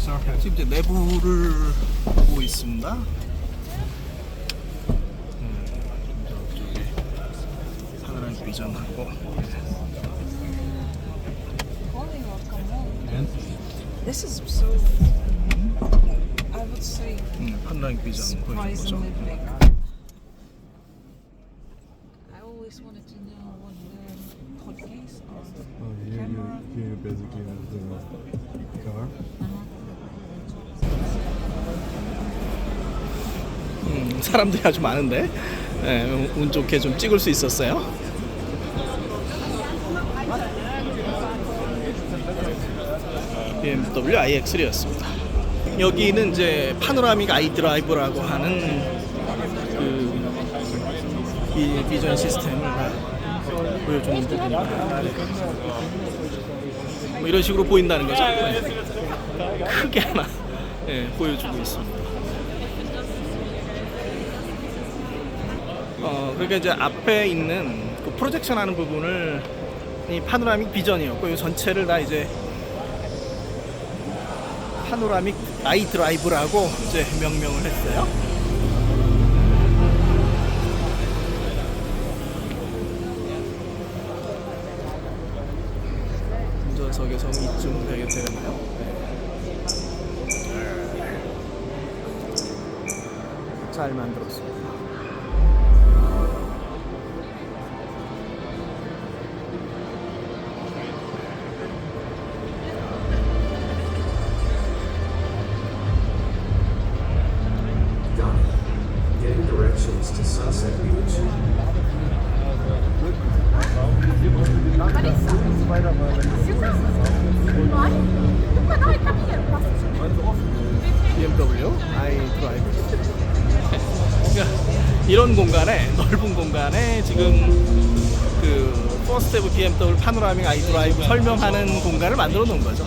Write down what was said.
지금 이제 내부를 보고 있습니다. 음, 저쪽에 파노라믹 비전하고 This is so. I would say 음, 파노라믹 비전 보여주는 거죠. I always wanted to know what the podcast or oh, here you basically have the car. 사람들이 아주 많은데 예, 운 좋게 좀 찍을 수 있었어요. BMW iX3였습니다. 여기는 이제 파노라믹 아이 드라이브라고 하는 그이 비전 시스템을 보여주는 부분입니다. 뭐 이런 식으로 보인다는 거죠. 네. 크게 하나 예, 보여주고 있습니다. 어, 그러니까 이제 앞에 있는 그 프로젝션 하는 부분을 이 파노라믹 비전이었고 이 전체를 다 이제 파노라믹 아이 드라이브라고 이제 명명을 했어요. 운전석에서 이쯤 되게 되나요? 잘 만들었습니다. Directions to Sunset Beach. BMW i. 그러니까 이런 공간에 넓은 공간에 지금 그 에브 BMW 파노라믹 아이 드라이브 설명하는 공간을 만들어 놓은 거죠.